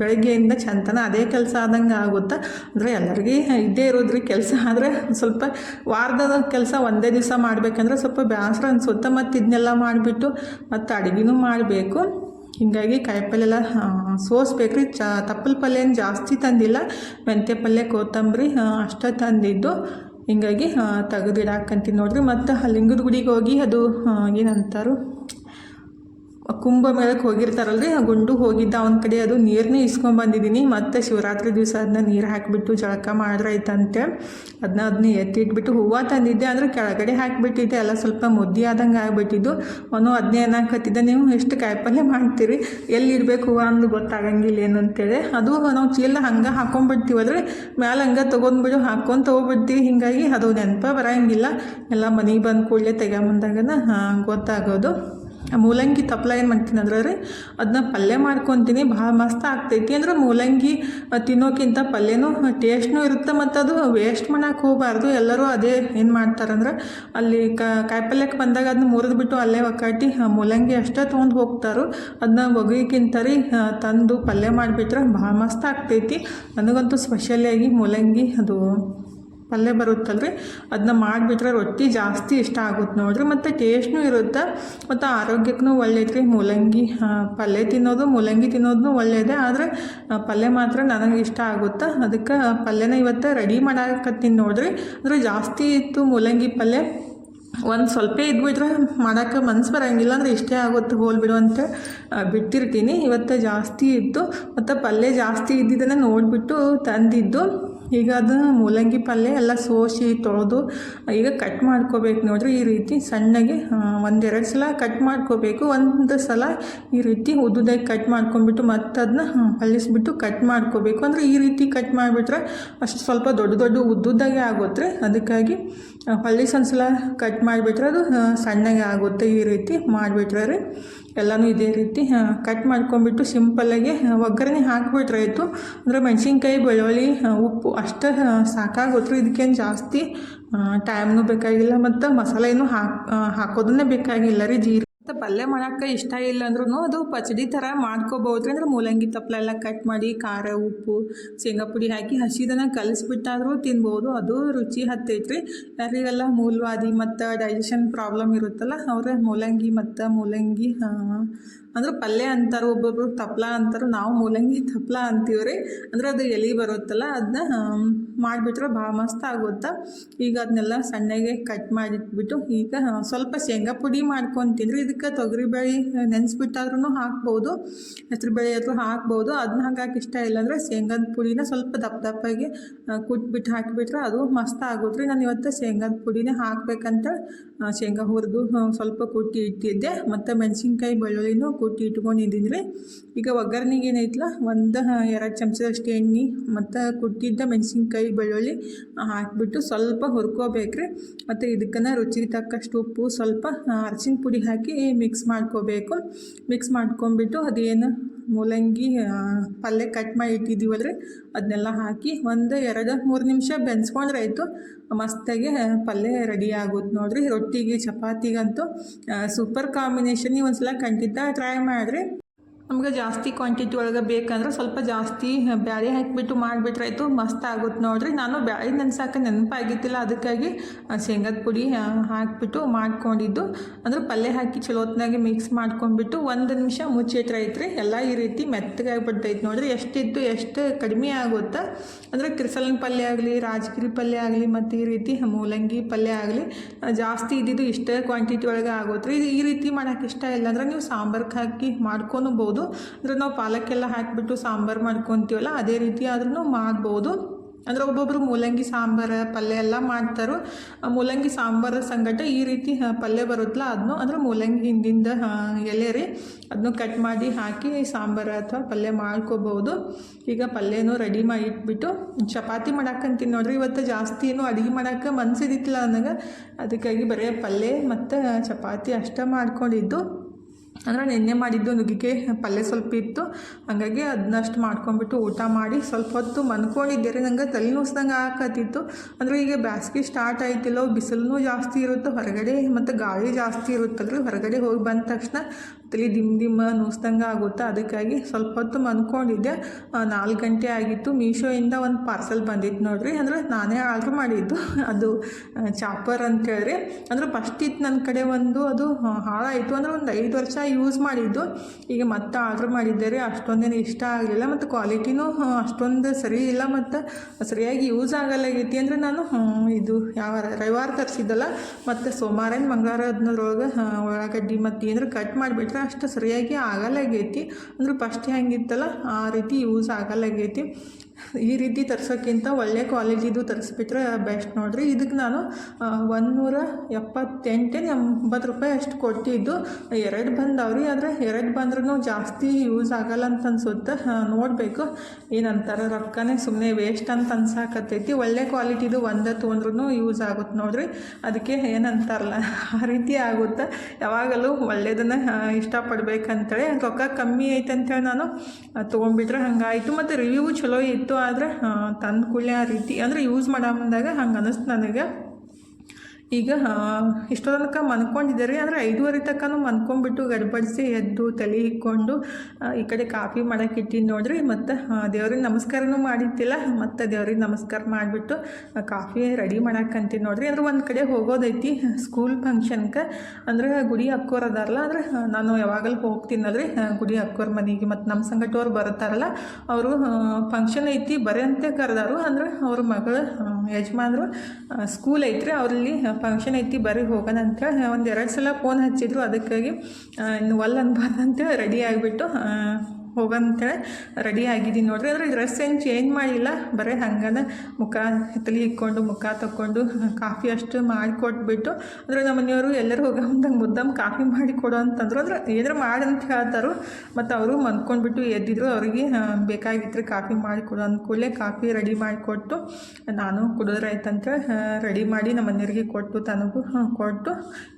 ಬೆಳಗ್ಗೆಯಿಂದ ಚಂತನ ಅದೇ ಕೆಲಸ ಆದಂಗೆ ಆಗುತ್ತೆ. ಅಂದರೆ ಎಲ್ಲರಿಗೂ ಇದ್ದೇ ಇರೋದ್ರಿ ಕೆಲಸ. ಆದರೆ ಸ್ವಲ್ಪ ವಾರದ ಕೆಲಸ ಒಂದೇ ದಿವಸ ಮಾಡಬೇಕಂದ್ರೆ ಸ್ವಲ್ಪ ಬೇಸರ ಅನಿಸುತ್ತೆ. ಮತ್ತು ಇದನ್ನೆಲ್ಲ ಮಾಡಿಬಿಟ್ಟು ಮತ್ತು ಅಡುಗೆನೂ ಮಾಡಬೇಕು. ಹೀಗಾಗಿ ಕಾಯಿಪಲ್ಲೆ ಎಲ್ಲ ಸೋಸ್ಬೇಕು ರೀ ಚ, ತಪ್ಪಲ ಪಲ್ಯ ಏನು ಜಾಸ್ತಿ ತಂದಿಲ್ಲ. ಮೆಂತ್ಯ ಪಲ್ಯ, ಕೊತ್ತಂಬರಿ ಅಷ್ಟೇ ತಂದಿದ್ದು. ಹಿಂಗಾಗಿ ತೆಗೆದಿಡಾಕಂತೀನಿ ನೋಡ್ರಿ. ಮತ್ತು ಲಿಂಗದ ಗುಡಿಗೆ ಹೋಗಿ ಅದು ಏನಂತಾರು? ಕುಂಭ ಮೇಳಕ್ಕೆ ಹೋಗಿರ್ತಾರಲ್ರಿ? ಆ ಗುಂಡು ಹೋಗಿದ್ದ ಅವನ ಕಡೆ ಅದು ನೀರನ್ನೇ ಇಸ್ಕೊಂಬಂದಿದ್ದೀನಿ ಮತ್ತು ಶಿವರಾತ್ರಿ ದಿವಸ ಅದನ್ನ ನೀರು ಹಾಕಿಬಿಟ್ಟು ಜಳಕ ಮಾಡಿದ್ರೆ ಅದನ್ನ ಅದನ್ನ ಎತ್ತಿಟ್ಬಿಟ್ಟು ಹೂವು ತಂದಿದ್ದೆ. ಅಂದರೆ ಕೆಳಗಡೆ ಹಾಕಿಬಿಟ್ಟಿದ್ದೆ. ಎಲ್ಲ ಸ್ವಲ್ಪ ಮುದ್ದಿ ಆದಂಗೆ ಆಗಿಬಿಟ್ಟಿದ್ದು. ಅವನು ಅದನ್ನೇ ಏನಾಕತ್ತಿದ್ದೆ ನೀವು ಎಷ್ಟು ಕಾಯಿಪಲ್ಯ ಮಾಡ್ತೀರಿ? ಎಲ್ಲಿ ಇಡಬೇಕು ಹೂವು ಅಂದು ಗೊತ್ತಾಗಂಗಿಲ್ಲ ಏನು ಅಂತೇಳಿ ಅದು ನಾವು ಚೀಲ ಹಂಗೆ ಹಾಕೊಂಡ್ಬಿಡ್ತೀವಲ್ರಿ ಮ್ಯಾಲೆ ಹಂಗೆ ತೊಗೊಂಡ್ಬಿಡು ಹಾಕ್ಕೊಂಡು ತೊಗೊಬಿಡ್ತೀವಿ. ಹೀಗಾಗಿ ಅದು ನೆನಪ ಬರೋಂಗಿಲ್ಲ. ಎಲ್ಲ ಮನೆಗೆ ಬಂದ ಕೂಡಲೇ ತೆಗೊಂಬಂದಾಗನ ಗೊತ್ತಾಗೋದು. ಆ ಮೂಲಂಗಿ ತಪ್ಪಲ ಏನು ಮಾಡ್ತೀನಿ ಅಂದ್ರೆ ರೀ ಅದನ್ನ ಪಲ್ಯ ಮಾಡ್ಕೊತೀನಿ, ಭಾಳ ಮಸ್ತ್ ಆಗ್ತೈತಿ ಅಂದ್ರೆ ಮೂಲಂಗಿ ತಿನ್ನೋಕ್ಕಿಂತ ಪಲ್ಯನೂ ಟೇಸ್ಟ್ನೂ ಇರುತ್ತೆ ಮತ್ತು ಅದು ವೇಸ್ಟ್ ಮಾಡಕ್ಕೆ ಹೋಗಬಾರ್ದು. ಎಲ್ಲರೂ ಅದೇ ಏನು ಮಾಡ್ತಾರಂದ್ರೆ ಅಲ್ಲಿ ಕಾಯಿಪಲ್ಯಕ್ಕೆ ಬಂದಾಗ ಅದನ್ನ ಮುರಿದು ಬಿಟ್ಟು ಅಲ್ಲೇ ಒಕ್ಕಾಟಿ ಮೂಲಂಗಿ ಅಷ್ಟೇ ತೊಗೊಂಡು ಹೋಗ್ತಾರೋ. ಅದನ್ನ ಒಗಿಕ್ಕಿಂತ ರೀ ತಂದು ಪಲ್ಯ ಮಾಡಿಬಿಟ್ರೆ ಭಾಳ ಮಸ್ತ್ ಆಗ್ತೈತಿ. ನನಗಂತೂ ಸ್ಪೆಷಲಿಯಾಗಿ ಮೂಲಂಗಿ ಅದು ಪಲ್ಯ ಬರುತ್ತಲ್ರಿ? ಅದನ್ನ ಮಾಡಿಬಿಟ್ರೆ ರೊಟ್ಟಿ ಜಾಸ್ತಿ ಇಷ್ಟ ಆಗುತ್ತೆ ನೋಡ್ರಿ. ಮತ್ತು ಟೇಸ್ಟ್ನೂ ಇರುತ್ತೆ. ಮತ್ತು ಆರೋಗ್ಯಕ್ಕೂ ಒಳ್ಳೇದ್ರಿ. ಮೂಲಂಗಿ ಪಲ್ಯ ತಿನ್ನೋದು, ಮೂಲಂಗಿ ತಿನ್ನೋದು ಒಳ್ಳೆಯದೇ ಆದರೆ ಪಲ್ಯ ಮಾತ್ರ ನನಗೆ ಇಷ್ಟ ಆಗುತ್ತೆ. ಅದಕ್ಕೆ ಪಲ್ಯನ ಇವತ್ತು ರೆಡಿ ಮಾಡಾಕತ್ತೀನಿ ನೋಡ್ರಿ. ಅಂದರೆ ಜಾಸ್ತಿ ಇತ್ತು ಮೂಲಂಗಿ ಪಲ್ಯ. ಒಂದು ಸ್ವಲ್ಪ ಇದ್ಬಿಟ್ರೆ ಮಾಡೋಕ್ಕೆ ಮನ್ಸು ಬರೋಂಗಿಲ್ಲ. ಅಂದರೆ ಇಷ್ಟೇ ಆಗುತ್ತೆ ಹೋಲ್ಬಿಡು ಅಂತ ಬಿಟ್ಟಿರ್ತೀನಿ. ಇವತ್ತು ಜಾಸ್ತಿ ಇತ್ತು. ಮತ್ತು ಪಲ್ಯ ಜಾಸ್ತಿ ಇದ್ದಿದ್ದನ್ನು ನೋಡಿಬಿಟ್ಟು ತಂದಿದ್ದು. ಈಗ ಅದು ಮೂಲಂಗಿ ಪಲ್ಯ ಎಲ್ಲ ಸೋಸಿ ತೊಳೆದು, ಈಗ ಕಟ್ ಮಾಡ್ಕೋಬೇಕು. ನೋಡ್ರಿ, ಈ ರೀತಿ ಸಣ್ಣಗೆ ಒಂದೆರಡು ಸಲ ಕಟ್ ಮಾಡ್ಕೋಬೇಕು. ಒಂದು ಸಲ ಈ ರೀತಿ ಉದ್ದುದಾಗಿ ಕಟ್ ಮಾಡ್ಕೊಂಡ್ಬಿಟ್ಟು ಮತ್ತೆ ಅದನ್ನ ಹೊಲಿಸ್ಬಿಟ್ಟು ಕಟ್ ಮಾಡ್ಕೋಬೇಕು. ಅಂದರೆ ಈ ರೀತಿ ಕಟ್ ಮಾಡಿಬಿಟ್ರೆ ಅಷ್ಟು ಸ್ವಲ್ಪ ದೊಡ್ಡ ದೊಡ್ಡ ಉದ್ದುದಾಗೆ ಆಗುತ್ತೆ. ಅದಕ್ಕಾಗಿ ಅದಕ್ಕಾಗಿ ಒಂದು ಸಲ ಕಟ್ ಮಾಡಿಬಿಟ್ರೆ ಅದು ಸಣ್ಣಗೆ ಆಗುತ್ತೆ ಈ ರೀತಿ ಮಾಡಿಬಿಟ್ರೆ ಎಲ್ಲನೂ ಇದೇ ರೀತಿ ಕಟ್ ಮಾಡ್ಕೊಂಡ್ಬಿಟ್ಟು ಸಿಂಪಲ್ಲಾಗಿ ಒಗ್ಗರಣೆ ಹಾಕ್ಬಿಟ್ರೆ ಆಯಿತು. ಅಂದರೆ ಮೆಣಸಿನ್ಕಾಯಿ, ಬೆಳ್ಳುಳ್ಳಿ ಉಪ್ಪು ಅಷ್ಟು ಸಾಕಾಗೋತ್ರು ಇದಕ್ಕೇನು ಜಾಸ್ತಿ ಟೈಮ್ನು ಬೇಕಾಗಿಲ್ಲ. ಮತ್ತು ಮಸಾಲೆ ಏನು ಹಾಕ್ ಹಾಕೋದನ್ನೇ ಬೇಕಾಗಿಲ್ಲ ರೀ ಜೀರಿಗೆ ಮತ್ತು ಪಲ್ಯ ಮಾಡೋಕ್ಕೆ ಇಷ್ಟ ಇಲ್ಲ ಅಂದ್ರೂ ಅದು ಪಚಡಿ ಥರ ಮಾಡ್ಕೋಬೋದು ರೀ ಅಂದ್ರೆ ಮೂಲಂಗಿ ತಪ್ಪಲ ಎಲ್ಲ ಕಟ್ ಮಾಡಿ ಖಾರ, ಉಪ್ಪು, ಶೇಂಗಾ ಪುಡಿ ಹಾಕಿ ಹಸಿದನ್ನು ಕಲಿಸ್ಬಿಟ್ಟಾದರೂ ತಿನ್ಬೋದು. ಅದು ರುಚಿ ಹತ್ತೈತ್ರಿ. ಯಾರಿಗೆಲ್ಲ ಮೂಲವಾದಿ ಮತ್ತು ಡೈಜೆಷನ್ ಪ್ರಾಬ್ಲಮ್ ಇರುತ್ತಲ್ಲ, ಅವ್ರೆ ಮೂಲಂಗಿ ಮತ್ತು ಮೂಲಂಗಿ ಅಂದ್ರೆ ಪಲ್ಯ ಅಂತಾರೆ, ಒಬ್ಬೊಬ್ರು ತಪ್ಲ ಅಂತಾರೆ, ನಾವು ಮೂಲಂಗಿ ತಪ್ಲ ಅಂತೀವಿ ರೀ ಅಂದ್ರೆ ಅದು ಎಲೆ ಬರುತ್ತಲ್ಲ ಅದನ್ನ ಮಾಡಿಬಿಟ್ರೆ ಭಾಳ ಮಸ್ತ್ ಆಗುತ್ತೆ. ಈಗ ಅದನ್ನೆಲ್ಲ ಸಣ್ಣಗೆ ಕಟ್ ಮಾಡಿಟ್ಬಿಟ್ಟು ಈಗ ಸ್ವಲ್ಪ ಶೇಂಗಾ ಪುಡಿ ಮಾಡ್ಕೊಂಡು ತಿಂದರೆ ಇದಕ್ಕೆ ತೊಗರಿಬೇಳೆ ನೆನೆಸ್ಬಿಟ್ಟಾದ್ರೂ ಹಾಕ್ಬೋದು. ಹೆಸ್ರುಬೇಳೆ ಆದರೂ ಹಾಕ್ಬೋದು. ಅದನ್ನ ಹಾಕಕ್ಕೆ ಇಷ್ಟ ಇಲ್ಲಾಂದರೆ ಶೇಂಗಾದ ಪುಡಿನ ಸ್ವಲ್ಪ ದಪ್ಪ ದಪ್ಪಾಗಿ ಕುಟ್ಬಿಟ್ಟು ಹಾಕಿಬಿಟ್ರೆ ಅದು ಮಸ್ತ್ ಆಗುತ್ತೆ. ರೀ ನಾನು ಇವತ್ತು ಶೇಂಗಾದ ಪುಡಿನೇ ಹಾಕಬೇಕಂತ ಶೇಂಗಾ ಹುರಿದು ಸ್ವಲ್ಪ ಕುಟ್ಟಿ ಇಟ್ಟಿದ್ದೆ. ಮತ್ತು ಮೆಣಸಿನ್ಕಾಯಿ ಬೆಳ್ಳುಳ್ಳಿನೂ ಕುಟ್ಟಿ ಇಟ್ಕೊಂಡಿದ್ದೀನಿ ಈಗ ಒಗ್ಗರಣೆಗೆ ಏನೈತಲ್ಲ ಒಂದು ಎರಡು ಚಮಚದಷ್ಟು ಎಣ್ಣೆ, ಮತ್ತು ಕುಟ್ಟಿದ್ದ ಮೆಣಸಿನ್ಕಾಯಿ ಬೆಳ್ಳುಳ್ಳಿ ಹಾಕಿಬಿಟ್ಟು ಸ್ವಲ್ಪ ಹುರ್ಕೋಬೇಕ್ರಿ. ಮತ್ತು ಇದಕ್ಕನ್ನು ರುಚಿಗೆ ತಕ್ಕಷ್ಟು ಉಪ್ಪು, ಸ್ವಲ್ಪ ಅರಶಿನ ಪುಡಿ ಹಾಕಿ ಮಿಕ್ಸ್ ಮಾಡ್ಕೋಬೇಕು. ಮಿಕ್ಸ್ ಮಾಡ್ಕೊಂಬಿಟ್ಟು ಅದೇನು ಮೂಲಂಗಿ ಪಲ್ಯ ಕಟ್ ಮಾಡಿ ಇಟ್ಟಿದ್ದೀವಲ್ರಿ ಅದನ್ನೆಲ್ಲ ಹಾಕಿ ಒಂದು ಎರಡು ಮೂರು ನಿಮಿಷ ಬೆನ್ಸ್ಕೊಂಡ್ರೆ ಆಯಿತು ಮಸ್ತಾಗಿ ಪಲ್ಯ ರೆಡಿ ಆಗುತ್ತೆ ನೋಡಿರಿ. ರೊಟ್ಟಿಗೆ, ಚಪಾತಿಗಂತೂ ಸೂಪರ್ ಕಾಂಬಿನೇಷನ್ ನೀವು ಒಂದ್ಸಲ ಖಂಡಿತ ಟ್ರೈ ಮಾಡಿರಿ. ನಮ್ಗೆ ಜಾಸ್ತಿ ಕ್ವಾಂಟಿಟಿ ಒಳಗೆ ಬೇಕಂದ್ರೆ ಸ್ವಲ್ಪ ಜಾಸ್ತಿ ಬ್ಯಾಳೆ ಹಾಕಿಬಿಟ್ಟು ಮಾಡಿಬಿಟ್ರೆ ಆಯಿತು, ಮಸ್ತ್ ಆಗುತ್ತೆ ನೋಡಿರಿ. ನಾನು ಬ್ಯಾಳೆ ನೆನ್ಸಾಕ ನೆನಪಾಗಿದ್ದಿಲ್ಲ, ಅದಕ್ಕಾಗಿ ಶೇಂಗದ ಪುಡಿ ಹಾಕಿಬಿಟ್ಟು ಮಾಡ್ಕೊಂಡಿದ್ದು. ಅಂದ್ರೆ ಪಲ್ಯ ಹಾಕಿ ಚಲೋ ಹೊತ್ನಾಗೆ ಮಿಕ್ಸ್ ಮಾಡ್ಕೊಂಡ್ಬಿಟ್ಟು ಒಂದು ನಿಮಿಷ ಮುಚ್ಚಿಟ್ರೆ ಐತ್ರಿ ಎಲ್ಲ ಈ ರೀತಿ ಮೆತ್ತಗಾಗ್ಬಿಡ್ತೈತೆ ನೋಡಿರಿ. ಎಷ್ಟಿತ್ತು, ಎಷ್ಟು ಕಡಿಮೆ ಆಗುತ್ತಾ? ಅಂದರೆ ಕ್ರಿಸಲನ್ ಪಲ್ಯ ಆಗಲಿ, ರಾಜಗಿರಿ ಪಲ್ಯ ಆಗಲಿ, ಮತ್ತು ಈ ರೀತಿ ಮೂಲಂಗಿ ಪಲ್ಯ ಆಗಲಿ ಜಾಸ್ತಿ ಇದ್ದಿದ್ದು ಇಷ್ಟೇ ಕ್ವಾಂಟಿಟಿ ಒಳಗೆ ಆಗುತ್ತೆ ರೀ ಈ ರೀತಿ ಮಾಡೋಕ್ಕೆ ಇಷ್ಟ ಇಲ್ಲ ಅಂದರೆ ನೀವು ಸಾಂಬಾರ್ಗೆ ಹಾಕಿ ಮಾಡ್ಕೊಬೋದು ಅಂದರೆ ನಾವು ಪಾಲಕ್ಕೆಲ್ಲ ಹಾಕಿಬಿಟ್ಟು ಸಾಂಬಾರು ಮಾಡ್ಕೊತೀವಲ್ಲ, ಅದೇ ರೀತಿ ಆದ್ರೂ ಮಾಡ್ಬೋದು. ಅಂದರೆ ಒಬ್ಬೊಬ್ಬರು ಮೂಲಂಗಿ ಸಾಂಬಾರು, ಪಲ್ಯ ಎಲ್ಲ ಮಾಡ್ತಾರೋ. ಮೂಲಂಗಿ ಸಾಂಬಾರ ಸಂಗಟ ಈ ರೀತಿ ಪಲ್ಯ ಬರುತ್ತಲ್ಲ ಅದನ್ನು ಅಂದ್ರೆ ಮೂಲಂಗಿ ಹಿಂದಿಂದ ಎಲೆ ರೀ ಅದನ್ನು ಕಟ್ ಮಾಡಿ ಹಾಕಿ ಸಾಂಬಾರು ಅಥವಾ ಪಲ್ಯ ಮಾಡ್ಕೋಬೋದು. ಈಗ ಪಲ್ಯನೂ ರೆಡಿ ಮಾಡಿ ಇಟ್ಬಿಟ್ಟು, ಚಪಾತಿ ಮಾಡಾಕಂತೀನಿ ನೋಡ್ರಿ, ಇವತ್ತು ಜಾಸ್ತಿ ಏನು ಅಡುಗೆ ಮಾಡೋಕೆ ಮನಸ್ಸಿದಿತ್ತಿಲ್ಲ ನನಗೆ. ಅದಕ್ಕಾಗಿ ಬರೀ ಪಲ್ಯ ಮತ್ತು ಚಪಾತಿ ಅಷ್ಟೇ ಮಾಡ್ಕೊಂಡಿದ್ದು. ಅಂದ್ರೆ ನಿನ್ನೆ ಮಾಡಿದ್ದು ನುಗ್ಗಿಗೆ ಪಲ್ಯ ಸ್ವಲ್ಪ ಇತ್ತು. ಹಾಗಾಗಿ ಅದನ್ನಷ್ಟು ಮಾಡ್ಕೊಂಡ್ಬಿಟ್ಟು ಊಟ ಮಾಡಿ ಸ್ವಲ್ಪ ಹೊತ್ತು ಮನ್ಕೊಂಡಿದ್ದೆ. ರೀ ನಂಗೆ ತಲೆ ನುಸ್ದಂಗೆ ಆಕತ್ತಿತ್ತು. ಅಂದರೆ ಈಗ ಬ್ಯಾಸ್ಗೆ ಸ್ಟಾರ್ಟ್ ಆಯ್ತಿಲ್ಲೋ ಬಿಸಿಲೂ ಜಾಸ್ತಿ ಇರುತ್ತೆ, ಹೊರಗಡೆ ಮತ್ತು ಗಾಳಿ ಜಾಸ್ತಿ ಇರುತ್ತಲ್ರಿ ಹೊರಗಡೆ ಹೋಗಿ ಬಂದ ತಕ್ಷಣ ತಲೆ ದಿಮ್ ದಿಮ್ಮ ನೋಸ್ದಂಗೆ ಆಗುತ್ತೆ. ಅದಕ್ಕಾಗಿ ಸ್ವಲ್ಪ ಹೊತ್ತು ಮನ್ಕೊಂಡಿದ್ದೆ. ನಾಲ್ಕು ಗಂಟೆ ಆಗಿತ್ತು. ಮೀಶೋಯಿಂದ ಒಂದು ಪಾರ್ಸೆಲ್ ಬಂದಿತ್ತು ನೋಡಿರಿ. ಅಂದ್ರೆ ನಾನೇ ಆರ್ಡ್ರ್ ಮಾಡಿದ್ದು. ಅದು ಚಾಪರ್ ಅಂತೇಳಿ ಅಂದ್ರೆ ಫಸ್ಟ್ ಇತ್ತು ನನ್ನ ಕಡೆ ಒಂದು, ಅದು ಹಾಳಾಯಿತು. ಅಂದ್ರೆ ಒಂದು ಐದು ವರ್ಷ ಯೂಸ್ ಮಾಡಿದ್ದು. ಈಗ ಮತ್ತೆ ಆರ್ಡ್ರ್ ಮಾಡಿದ್ದೆ ಅಷ್ಟೊಂದೇನು ಇಷ್ಟ ಆಗಲಿಲ್ಲ ಮತ್ತು ಕ್ವಾಲಿಟಿನೂ ಅಷ್ಟೊಂದು ಸರಿ ಇಲ್ಲ ಮತ್ತು ಸರಿಯಾಗಿ ಯೂಸ್ ಆಗಲ್ಲಾಗೈತಿ ಅಂದರೆ ನಾನು ಇದು ಯಾವ ರವಿವಾರ ತರಿಸಿದ್ದಲ್ಲ, ಮತ್ತು ಸೋಮವಾರ ಮಂಗಳವಾರ ಅದನ್ನೊಳಗೆ ಉಳ್ಳಾಗಡ್ಡಿ ಮತ್ತು ಏನಾರು ಕಟ್ ಮಾಡಿಬಿಟ್ರೆ ಅಷ್ಟು ಸರಿಯಾಗಿ ಆಗಲ್ಲಾಗೈತಿ ಅಂದ್ರೆ ಫಸ್ಟ್ ಹೆಂಗಿತ್ತಲ್ಲ, ಆ ರೀತಿ ಯೂಸ್ ಆಗಲ್ಲಾಗೈತಿ ಈ ರೀತಿ ತರಿಸೋಕ್ಕಿಂತ ಒಳ್ಳೆ ಕ್ವಾಲಿಟಿದು ತರಿಸ್ಬಿಟ್ರೆ ಬೆಸ್ಟ್ ನೋಡಿರಿ. ಇದಕ್ಕೆ ನಾನು ಒಂದುನೂರ ಎಪ್ಪತ್ತೆಂಟೇನು ಎಂಬತ್ತು ರೂಪಾಯಿ ಅಷ್ಟು ಕೊಟ್ಟಿದ್ದು. ಎರಡು ಬಂದವ್ರಿ ಆದರೆ ಎರಡು ಬಂದ್ರೂ ಜಾಸ್ತಿ ಯೂಸ್ ಆಗಲ್ಲ ಅಂತ ಅನ್ಸುತ್ತೆ. ನೋಡಬೇಕು. ಏನಂತಾರೆ ರೊಕ್ಕನೇ ಸುಮ್ಮನೆ ವೇಸ್ಟ್ ಅಂತ ಅನ್ಸಾಕತ್ತೈತಿ. ಒಳ್ಳೆ ಕ್ವಾಲಿಟಿದು ಒಂದೇ ತೊಗೊಂಡ್ರೂ ಯೂಸ್ ಆಗುತ್ತೆ ನೋಡಿರಿ. ಅದಕ್ಕೆ ಏನಂತಾರಲ್ಲ, ಆ ರೀತಿ ಆಗುತ್ತೆ. ಯಾವಾಗಲೂ ಒಳ್ಳೇದನ್ನು ಇಷ್ಟಪಡ್ಬೇಕಂತೇಳಿ. ರೊಕ್ಕ ಕಮ್ಮಿ ಐತೆ ಅಂತೇಳಿ ನಾನು ತೊಗೊಂಡ್ಬಿಟ್ರೆ ಹಂಗಾಯಿತು. ಮತ್ತು ರಿವ್ಯೂ ಚಲೋ ಇತ್ತು. ಆದರೆ ತಂದು ಆ ರೀತಿ. ಅಂದರೆ ಯೂಸ್ ಮಾಡೋ ಬಂದಾಗ ಹಂಗೆ ಅನ್ನಿಸ್ತು ನನಗೆ. ಈಗ ಇಷ್ಟೋ ತನಕ ಮನ್ಕೊಂಡಿದ್ದೆ ರೀ ಅಂದರೆ ಐದೂವರೆ ತನಕನೂ ಮನ್ಕೊಂಡ್ಬಿಟ್ಟು ಗಡ್ಬಡಿಸಿ ಎದ್ದು ತಲೆ ಇಕ್ಕೊಂಡು ಈ ಕಡೆ ಕಾಫಿ ಮಾಡಕ್ಕೆ ಇಟ್ಟಿದ್ದು ನೋಡ್ರಿ. ಮತ್ತು ದೇವ್ರಿಗೆ ನಮಸ್ಕಾರನೂ ಮಾಡಿದ್ದಿಲ್ಲ ಮತ್ತು ದೇವ್ರಿಗೆ ನಮಸ್ಕಾರ ಮಾಡಿಬಿಟ್ಟು ಕಾಫಿ ರೆಡಿ ಮಾಡಕ್ಕಂತೀನಿ ನೋಡ್ರಿ. ಅಂದ್ರೆ ಒಂದು ಕಡೆ ಹೋಗೋದೈತಿ, ಸ್ಕೂಲ್ ಫಂಕ್ಷನ್ಗೆ ಅಂದ್ರೆ ಗುಡಿ ಅಕ್ಕೋರ್ ಅದಾರಲ್ಲ, ಅಂದ್ರೆ ನಾನು ಯಾವಾಗಲೂ ಹೋಗ್ತೀನಲ್ರಿ. ಗುಡಿ ಅಕ್ಕೋರ್ ಮನೆಗೆ. ಮತ್ತು ನಮ್ಮ ಸಂಗಟವ್ರು ಬರ್ತಾರಲ್ಲ, ಅವರು ಫಂಕ್ಷನ್ ಐತಿ ಬರೆಯಂತೆ ಕರೆದಾರು. ಅಂದ್ರೆ ಅವ್ರ ಮಗಳು ಯಜಮಾನ್ರು ಸ್ಕೂಲ್ ಐತ್ರಿ. ಅವ್ರಲ್ಲಿ ಫಂಕ್ಷನ್ ಐತಿ ಬರೀ ಹೋಗೋಣ ಅಂತೇಳಿ ಒಂದು ಎರಡು ಸಲ ಫೋನ್ ಹಚ್ಚಿದ್ರು. ಅದಕ್ಕಾಗಿ ಇನ್ನು ಒಲ್ ರೆಡಿ ಆಗಿಬಿಟ್ಟು ಹೋಗಂತೇಳಿ ರೆಡಿ ಆಗಿದ್ದೀನಿ. ನೋಡಿರಿ ಅಂದ್ರೆ ಡ್ರೆಸ್ ಏನು ಚೇಂಜ್ ಮಾಡಿಲ್ಲ. ಬರೀ ಹಂಗನ ಮುಖ ತಲೆ ಇಕ್ಕೊಂಡು, ಮುಖ ತಕ್ಕೊಂಡು ಕಾಫಿ ಅಷ್ಟು ಮಾಡಿಕೊಟ್ಬಿಟ್ಟು ಅಂದರೆ ನಮ್ಮ ಮನೆಯವರು ಎಲ್ಲರೂ ಹೋಗೋ ಮುಂದಂಗೆ ಮುದ್ದಮ್ ಕಾಫಿ ಮಾಡಿ ಕೊಡು ಅಂತಂದ್ರು. ಅಂದ್ರೆ ಏನಾರು ಮಾಡಿ ಅಂತ ಹೇಳ್ತಾರೋ. ಮತ್ತು ಅವರು ಮನ್ಕೊಂಡ್ಬಿಟ್ಟು ಎದ್ದಿದ್ರು. ಅವ್ರಿಗೆ ಬೇಕಾಗಿತ್ತು ಕಾಫಿ ಮಾಡಿ ಕೊಡೋ. ಅಂದ ಕೂಡಲೇ ಕಾಫಿ ರೆಡಿ ಮಾಡಿಕೊಟ್ಟು ನಾನು ಕುಡಿದ್ರಾಯ್ತಂತೇಳಿ ರೆಡಿ ಮಾಡಿ ನಮ್ಮ ಮನೆಯವ್ರಿಗೆ ಕೊಟ್ಟು, ತನಗೂ ಕೊಟ್ಟು,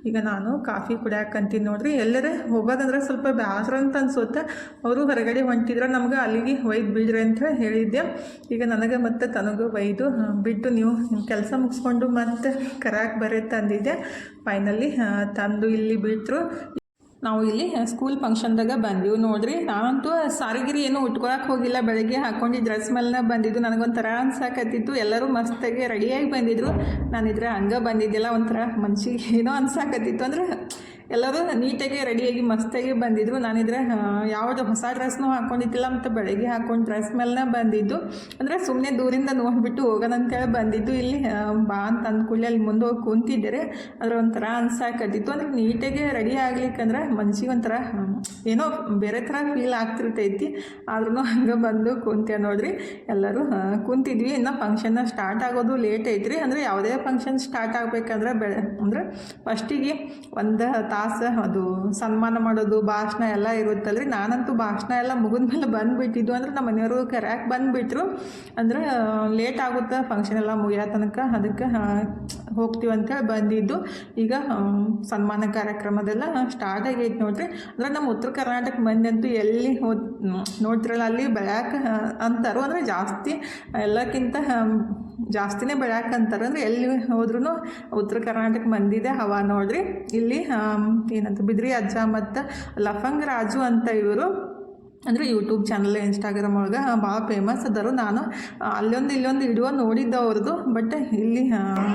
ಈಗ ನಾನು ಕಾಫಿ ಕುಡಿಯಾಕಂತೀನಿ ನೋಡ್ರಿ. ಎಲ್ಲರೇ ಹೋಗೋದಂದ್ರೆ ಸ್ವಲ್ಪ ಬೇಸರ ಅಂತ ಅನ್ಸುತ್ತೆ. ಅವರು ಹೊರಗಡೆ ಹೊಂಟಿದ್ರೆ ನಮ್ಗೆ ಅಲ್ಲಿಗೆ ಒಯ್ದು ಬಿಡ್ರಿ ಅಂತ ಹೇಳಿದ್ದೆ. ಈಗ ನನಗೆ ಮತ್ತೆ ತನಗೂ ಒಯ್ದು ಬಿಟ್ಟು ನೀವು ಕೆಲಸ ಮುಗಿಸ್ಕೊಂಡು ಮತ್ತೆ ಕರಾಕ್ ಬರೆ ತಂದಿದ್ದೆ. ಫೈನಲಿ ತಂದು ಇಲ್ಲಿ ಬಿಟ್ಟರು ನಾವು ಇಲ್ಲಿ ಸ್ಕೂಲ್ ಫಂಕ್ಷನ್ದಾಗ ಬಂದೀವಿ ನೋಡ್ರಿ. ನಾನಂತೂ ಸಾರಿಗಿರಿ ಏನೂ ಉಟ್ಕೊಳಕ್ಕೆ ಹೋಗಿಲ್ಲ. ಬೆಳಗ್ಗೆ ಹಾಕೊಂಡು ಡ್ರೆಸ್ ಮೇಲೆ ಬಂದಿದ್ದು. ನನಗೊಂಥರ ಅನ್ಸಾಕತ್ತಿತ್ತು. ಎಲ್ಲರೂ ಮಸ್ತಾಗಿ ರೆಡಿಯಾಗಿ ಬಂದಿದ್ರು. ನಾನಿದ್ರೆ ಹಂಗೆ ಬಂದಿದ್ದಿಲ್ಲ. ಒಂಥರ ಮನ್ಸಿಗೆ ಏನೋ ಅನ್ಸಾಕತ್ತಿತ್ತು. ಅಂದ್ರೆ ಎಲ್ಲರೂ ನೀಟಾಗಿ ರೆಡಿಯಾಗಿ ಮಸ್ತಾಗಿ ಬಂದಿದ್ರು ನಾನಿದ್ರೆ ಯಾವುದು ಹೊಸ ಡ್ರೆಸ್ನೂ ಹಾಕ್ಕೊಂಡಿದ್ದಿಲ್ಲ ಮತ್ತು ಬೆಳಗ್ಗೆ ಹಾಕೊಂಡು ಡ್ರೆಸ್ ಮೇಲೆ ಬಂದಿದ್ದು. ಅಂದರೆ ಸುಮ್ಮನೆ ದೂರಿಂದ ನೋಡಿಬಿಟ್ಟು ಹೋಗೋಣ ಅಂತೇಳಿ ಬಂದಿದ್ದು. ಇಲ್ಲಿ ಬಾ ಅಂತ ಅಂದ್ಕೊಳ್ಳಿ ಅಲ್ಲಿ ಮುಂದೆ ಹೋಗಿ ಕುಂತಿದ್ದಾರೆ ಅದ್ರ ಒಂಥರ ಅನ್ಸಾಕತ್ತಿತ್ತು. ಅಂದ್ರೆ ನೀಟಾಗಿ ರೆಡಿ ಆಗ್ಲಿಕ್ಕಂದ್ರೆ ಮನ್ಸಿಗೆ ಒಂಥರ ಏನೋ ಬೇರೆ ಥರ ಫೀಲ್ ಆಗ್ತಿರ್ತೈತಿ. ಆದ್ರೂ ಹಂಗೆ ಬಂದು ಕುಂತೆ ನೋಡ್ರಿ. ಎಲ್ಲರೂ ಕುಂತಿದ್ವಿ. ಇನ್ನು ಫಂಕ್ಷನ್ ಸ್ಟಾರ್ಟ್ ಆಗೋದು ಲೇಟ್ ಐತ್ರಿ. ಅಂದರೆ ಯಾವುದೇ ಫಂಕ್ಷನ್ ಸ್ಟಾರ್ಟ್ ಆಗಬೇಕಂದ್ರೆ ಬೆಳೆ, ಅಂದರೆ ಫಸ್ಟಿಗೆ ಒಂದು ತಾಸು ಅದು ಸನ್ಮಾನ ಮಾಡೋದು, ಭಾಷಣ ಎಲ್ಲ ಇರುತ್ತಲ್ರಿ. ನಾನಂತೂ ಭಾಷಣ ಎಲ್ಲ ಮುಗಿದ ಮೇಲೆ ಬಂದುಬಿಟ್ಟಿದ್ದು ಅಂದ್ರೆ ನಮ್ಮ ಮನೆಯವರು ಕರ್ಯಾಕೆ ಬಂದುಬಿಟ್ರು. ಅಂದ್ರೆ ಲೇಟ್ ಆಗುತ್ತೆ ಫಂಕ್ಷನ್ ಎಲ್ಲ ಮುಗಿಯೋ ತನಕ ಅದಕ್ಕೆ ಹೋಗ್ತೀವಿ ಅಂತೇಳಿ ಬಂದಿದ್ದು. ಈಗ ಸನ್ಮಾನ ಕಾರ್ಯಕ್ರಮದೆಲ್ಲ ಸ್ಟಾರ್ಟ್ ಆಗೈತೆ ನೋಡ್ರಿ. ಅಂದ್ರೆ ನಮ್ಮ ಉತ್ತರ ಕರ್ನಾಟಕ ಮಂದಿ ಅಂತೂ ಎಲ್ಲಿ ಹೋದ್ ನೋಡ್ತಿರಲ್ಲ, ಅಲ್ಲಿ ಬೆಳ್ಯಾಕ ಅಂತಾರೋ. ಅಂದರೆ ಜಾಸ್ತಿ ಎಲ್ಲಕ್ಕಿಂತ ಜಾಸ್ತಿನೇ ಬೆಳ್ಯಾಕ ಅಂತಾರೆ ಅಂದರೆ ಎಲ್ಲಿ ಹೋದ್ರೂ ಉತ್ತರ ಕರ್ನಾಟಕ ಮಂದಿದೆ ಹವಾ ನೋಡ್ರಿ. ಇಲ್ಲಿ ಏನಂತ ಬಿದ್ರಿ ಅಜ್ಜ ಮತ್ತು ಲಫಂಗ್ ರಾಜು ಅಂತ ಇವರು. ಅಂದರೆ ಯೂಟ್ಯೂಬ್ ಚಾನಲ್ ಇನ್ಸ್ಟಾಗ್ರಾಮ್ ಒಳಗೆ ಭಾಳ ಫೇಮಸ್ ಅದರು. ನಾನು ಅಲ್ಲೊಂದು ಇಲ್ಲೊಂದು ವಿಡಿಯೋ ನೋಡಿದ್ದೆ ಅವ್ರದ್ದು ಬಟ್ ಇಲ್ಲಿ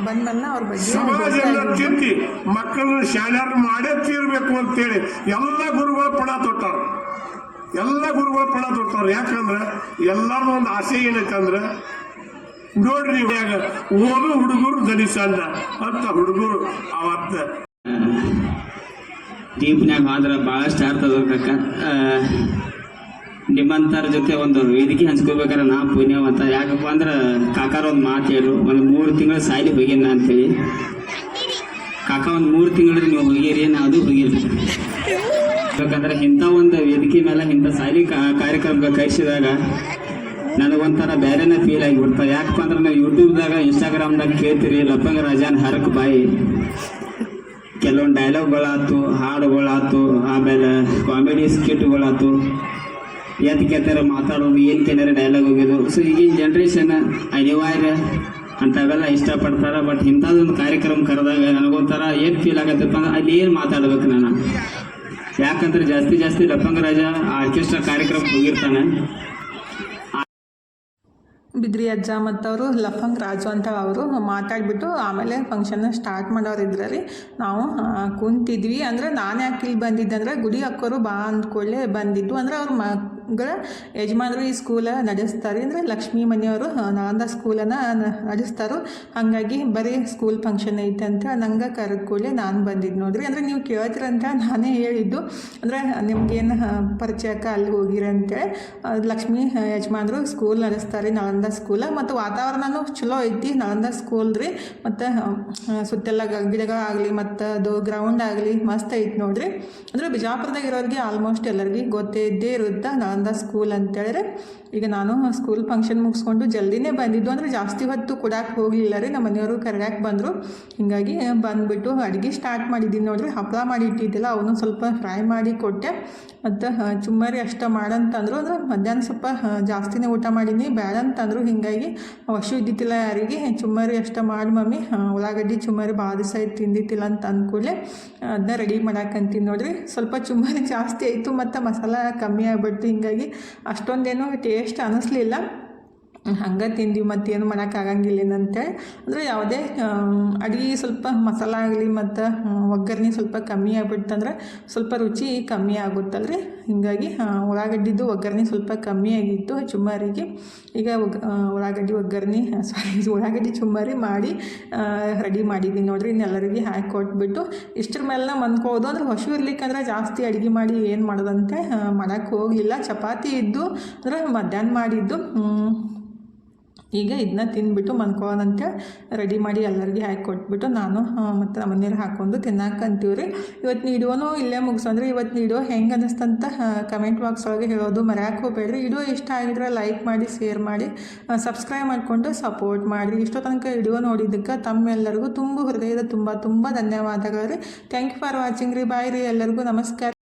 ಬಂದ್ಮೇಲೆ ಅವ್ರ ಬಗ್ಗೆ ಮಕ್ಕಳನ್ನ ಶಾಲ್ಯಾರು ಮಾಡೇ ತೀರ್ಬೇಕು ಅಂತೇಳಿ. ಎಲ್ಲ ಗುರುಗಳು ಪಣ ತೊಟ್ಟಾರ. ಎಲ್ಲ ಗುರುಗಳು ಪಣ ತೊಟ್ಟಾರ. ಯಾಕಂದ್ರೆ ಎಲ್ಲರೂ ಒಂದು ಆಸೆ ಏನೈತಂದ್ರೆ ನೋಡ್ರಿ ಇವಾಗ ಓದು ಹುಡುಗರು ಧನಿಸಲ್ಲ ಅಂತ ಹುಡುಗರು ಅವತ್ತ. ಟೀಪ್ನಾಗ ಆದ್ರೆ ಭಾಳಷ್ಟು ಅರ್ಥ ಅದ ಕಕ್ಕ ನಿಮ್ಮಂತರ ಜೊತೆ ಒಂದು ವೇದಿಕೆ ಹಂಚ್ಕೋಬೇಕಾದ್ರೆ ನಾ ಪುಣ್ಯವಂತ ಯಾಕಪ್ಪ ಅಂದ್ರೆ ಕಾಕಾರ ಒಂದು ಮಾತು ಹೇಳು. ಒಂದು ಮೂರು ತಿಂಗಳು ಸಾಲಿ ಹೋಗ್ಯನ ಅಂತೇಳಿ. ಕಾಕ ಒಂದು ಮೂರು ತಿಂಗಳು ನೀವು ಹೋಗಿರಿ ಅದು ಹೋಗಿರಿ ಯಾಕಂದ್ರೆ ಇಂಥ ಒಂದು ವೇದಿಕೆ ಮೇಲೆ ಇಂಥ ಸಾಲಿ ಕಾರ್ಯಕ್ರಮ ಕಳಿಸಿದಾಗ ನನಗೊಂಥರ ಬೇರೆನೇ ಫೀಲ್ ಆಗಿಬಿಡ್ತಾರೆ ಯಾಕಪ್ಪ ಅಂದ್ರೆ ನಾವು ಯೂಟ್ಯೂಬ್ದಾಗ ಇನ್ಸ್ಟಾಗ್ರಾಮ್ದಾಗ ಕೇಳ್ತೀರಿ, ಲಪ್ಪಂಗ ರಾಜನ್ ಹರಕ್ ಬಾಯಿ. ಕೆಲವೊಂದು ಡೈಲಾಗ್ಗಳಾತು ಹಾಡುಗಳಾತು ಆಮೇಲೆ ಕಾಮಿಡಿ ಸ್ಕಿಟ್ಗಳಾತು ಕೇಳ್ತಾರೆ, ಮಾತಾಡೋದು, ಏನು ಕೆನಾರ ಡೈಲಾಗ್ ಹೋಗಿದ್ದು ಸೊ ಈಗಿನ ಜನ್ರೇಷನ್ ಅನಿವಾರ್ಯ ಅಂಥವೆಲ್ಲ ಇಷ್ಟಪಡ್ತಾರೆ. ಬಟ್ ಇಂಥದ್ದೊಂದು ಕಾರ್ಯಕ್ರಮ ಕರೆದಾಗ ನನಗೊಂಥರ ಏನು ಫೀಲ್ ಆಗತ್ತಪ್ಪ ಅಂದ್ರೆ ಅಲ್ಲಿ ಏನು ಮಾತಾಡ್ಬೇಕು ನಾನು? ಯಾಕಂದ್ರೆ ಜಾಸ್ತಿ ಜಾಸ್ತಿ ಲಪ್ಪಂಗ ರಾಜ ಆರ್ಕೆಸ್ಟ್ರಾ ಕಾರ್ಯಕ್ರಮಕ್ಕೆ ಹೋಗಿರ್ತಾನೆ. ಬಿದ್ರಿ ಅಜ್ಜ ಮತ್ತು ಅವರು ಲಫಂಗ್ ರಾಜು ಅಂತ ಅವರು ಮಾತಾಡಿಬಿಟ್ಟು ಆಮೇಲೆ ಫಂಕ್ಷನ್ನ ಸ್ಟಾರ್ಟ್ ಮಾಡೋರು ಇದರಲ್ಲಿ ನಾವು ಕುಂತಿದ್ವಿ. ಅಂದರೆ ನಾನು ಯಾಕೆ ಇಲ್ಲಿ ಬಂದಿದ್ದೆ ಅಂದರೆ ಗುಡಿ ಅಕ್ಕೋರು ಬಾ ಅಂದ್ಕೊಳ್ಳೆ ಬಂದಿದ್ದು. ಅಂದರೆ ಅವ್ರ ಮಗಳ ಯಜಮಾನರು ಈ ಸ್ಕೂಲ ನಡೆಸ್ತಾರೆ. ಅಂದರೆ ಲಕ್ಷ್ಮೀ ಮನೆಯವರು ನಾಳಂದ ಸ್ಕೂಲನ್ನು ಹಂಗಾಗಿ ಹಾಗಾಗಿ ಬರೀ ಸ್ಕೂಲ್ ಫಂಕ್ಷನ್ ಐತೆ ಅಂತ ನಂಗೆ ಕರೆದ್ಕೊಳ್ಳಿ ನಾನು ಬಂದಿದ್ದು ನೋಡ್ರಿ. ಅಂದರೆ ನೀವು ಕೇಳ್ತೀರಂತ ನಾನೇ ಹೇಳಿದ್ದು. ಅಂದರೆ ನಿಮ್ಗೇನು ಪರಿಚಯಕ್ಕೆ ಅಲ್ಲಿ ಹೋಗಿರಂತೆ ಅಂತೇಳಿ. ಲಕ್ಷ್ಮೀ ಯಜಮಾನ್ರು ಸ್ಕೂಲ್ ನಡೆಸ್ತಾರೆ ನಳಂದ ಸ್ಕೂಲ. ಮತ್ತು ವಾತಾವರಣನೂ ಚಲೋ ಐತಿ ನಳಂದ ಸ್ಕೂಲ್ ರೀ. ಮತ್ತು ಸುತ್ತೆಲ್ಲ ಗಿಡಗಳಾಗಲಿ ಮತ್ತು ಅದು ಗ್ರೌಂಡ್ ಆಗಲಿ ಮಸ್ತ್ ಐತಿ ನೋಡ್ರಿ. ಅಂದರೆ ಬಿಜಾಪುರದಾಗ ಇರೋರಿಗೆ ಆಲ್ಮೋಸ್ಟ್ ಎಲ್ಲರಿಗೂ ಗೊತ್ತೇ ಇದ್ದೇ ಇರುತ್ತೆ. ನಳಂದ ಸ್ಕೂಲ್ ಅಂತೇಳಿದ್ರೆ ಈಗ ನಾನು ಸ್ಕೂಲ್ ಫಂಕ್ಷನ್ ಮುಗಿಸ್ಕೊಂಡು ಜಲ್ದಿನೇ ಬಂದಿದ್ದು ಅಂದರೆ ಜಾಸ್ತಿ ಹೊತ್ತು ಕೊಡಕ್ಕೆ ಹೋಗಲಿಲ್ಲ ರೀ. ನಮ್ಮ ಮನೆಯವರು ಕರೆಯಕ್ಕೆ ಬಂದರು. ಹಿಂಗಾಗಿ ಬಂದುಬಿಟ್ಟು ಅಡುಗೆ ಸ್ಟಾರ್ಟ್ ಮಾಡಿದ್ದೀನಿ ನೋಡ್ರಿ. ಹಪ್ಪಳ ಮಾಡಿ ಇಟ್ಟಿದ್ದಿಲ್ಲ. ಅವನು ಸ್ವಲ್ಪ ಫ್ರೈ ಮಾಡಿ ಕೊಟ್ಟೆ. ಮತ್ತು ಚುಮ್ಮರಿ ಅಷ್ಟು ಮಾಡಂತಂದ್ರು ಅಂದ್ರೆ ಮಧ್ಯಾಹ್ನ ಸ್ವಲ್ಪ ಜಾಸ್ತಿನೇ ಊಟ ಮಾಡೀನಿ ಬೇಡ ಅಂತಂದ್ರು ಹಿಂಗಾಗಿ ವಶು ಇದ್ದಿತ್ತಿಲ್ಲ ಯಾರಿಗೆ. ಚುಮ್ಮರಿ ಅಷ್ಟು ಮಾಡಿ ಮಮ್ಮಿ. ಉಳ್ಳಾಗಡ್ಡಿ ಚುಮ್ಮರಿ ಭಾಳ ದಿವಸ ಆಯ್ತು ತಿಂದಿತ್ತಿಲ್ಲ ಅಂತ ಅಂದ್ಕೂಡಲೇ ಅದನ್ನ ರೆಡಿ ಮಾಡಾಕಂತೀನಿ ನೋಡಿರಿ. ಸ್ವಲ್ಪ ಚುಮ್ಮರಿ ಜಾಸ್ತಿ ಆಯಿತು ಮತ್ತು ಮಸಾಲ ಕಮ್ಮಿ ಆಗ್ಬಿಡ್ತು. ಹಿಂಗಾಗಿ ಅಷ್ಟೊಂದೇನು ಟೇಸ್ಟ್ ಅನ್ನಿಸ್ಲಿಲ್ಲ ಹಂಗೆ ತಿಂದೀವಿ ಮತ್ತೇನು ಮಾಡೋಕ್ಕಾಗಂಗಿಲ್ಲೇನಂತೆ ಅಂದರೆ ಯಾವುದೇ ಅಡಿಗೆ ಸ್ವಲ್ಪ ಮಸಾಲ ಆಗಲಿ ಮತ್ತು ಒಗ್ಗರಣೆ ಸ್ವಲ್ಪ ಕಮ್ಮಿ ಆಗ್ಬಿಡ್ತಂದ್ರೆ ಸ್ವಲ್ಪ ರುಚಿ ಕಮ್ಮಿ ಆಗುತ್ತಲ್ರಿ. ಹಿಂಗಾಗಿ ಉಳ್ಳಾಗಡ್ಡಿದು ಒಗ್ಗರಣೆ ಸ್ವಲ್ಪ ಕಮ್ಮಿ ಆಗಿತ್ತು ಚುಮ್ಮಾರಿಗೆ. ಈಗ ಒಗ್ ಉಳ್ಳಾಗಡ್ಡಿ ಒಗ್ಗರಣೆ ಸಾರಿ ಉಳ್ಳಾಗಡ್ಡಿ ಚುಮ್ಮಾರಿ ಮಾಡಿ ರೆಡಿ ಮಾಡಿದ್ದೀನಿ ನೋಡ್ರಿ. ಇನ್ನೆಲ್ಲರಿಗೆ ಹಾಕಿ ಕೊಟ್ಬಿಟ್ಟು ಇಷ್ಟರ ಮೇಲೆ ಮನ್ಕೋದು ಅಂದ್ರೆ ಹಸು ಇರ್ಲಿಕ್ಕಂದ್ರೆ ಜಾಸ್ತಿ ಅಡುಗೆ ಮಾಡಿ ಏನು ಮಾಡೋದಂತೆ ಮಾಡೋಕ್ಕೆ ಹೋಗಲಿಲ್ಲ. ಚಪಾತಿ ಇದ್ದು, ಅಂದ್ರೆ ಮಧ್ಯಾಹ್ನ ಮಾಡಿದ್ದು. ಈಗ ಇದನ್ನ ತಿಂದ್ಬಿಟ್ಟು ಮನ್ಕೋನಂತ ರೆಡಿ ಮಾಡಿ ಎಲ್ಲರಿಗೆ ಹಾಕಿ ಕೊಟ್ಬಿಟ್ಟು ನಾನು ಮತ್ತು ನಮ್ಮ ನೀರು ಹಾಕ್ಕೊಂಡು ತಿನ್ನಕ್ಕಂತೀವಿ ರೀ ಇವತ್ತು ನೀಡುವನು ಇಲ್ಲೇ ಮುಗಿಸಂದ್ರೆ ಇವತ್ತು ನೀಡೋ ಹೆಂಗೆ ಅನ್ನಿಸ್ತಂತ ಕಮೆಂಟ್ ಬಾಕ್ಸ್ ಒಳಗೆ ಹೇಳೋದು ಮರ್ಯಾಕೆ ಹೋಗ್ಬೇಡ್ರಿ. ವಿಡಿಯೋ ಇಷ್ಟ ಆಗಿದ್ರೆ ಲೈಕ್ ಮಾಡಿ ಶೇರ್ ಮಾಡಿ ಸಬ್ಸ್ಕ್ರೈಬ್ ಮಾಡಿಕೊಂಡು ಸಪೋರ್ಟ್ ಮಾಡಿರಿ. ಇಷ್ಟೋ ತನಕ ವಿಡಿಯೋ ನೋಡಿದ್ದಕ್ಕೆ ತಮ್ಮೆಲ್ಲರಿಗೂ ತುಂಬ ಹೃದಯದ ತುಂಬ ತುಂಬ ಧನ್ಯವಾದಗಳು ರೀ. ಥ್ಯಾಂಕ್ ಯು ಫಾರ್ ವಾಚಿಂಗ್ ರೀ. ಬಾಯ್ ರೀ. ಎಲ್ಲರಿಗೂ ನಮಸ್ಕಾರ.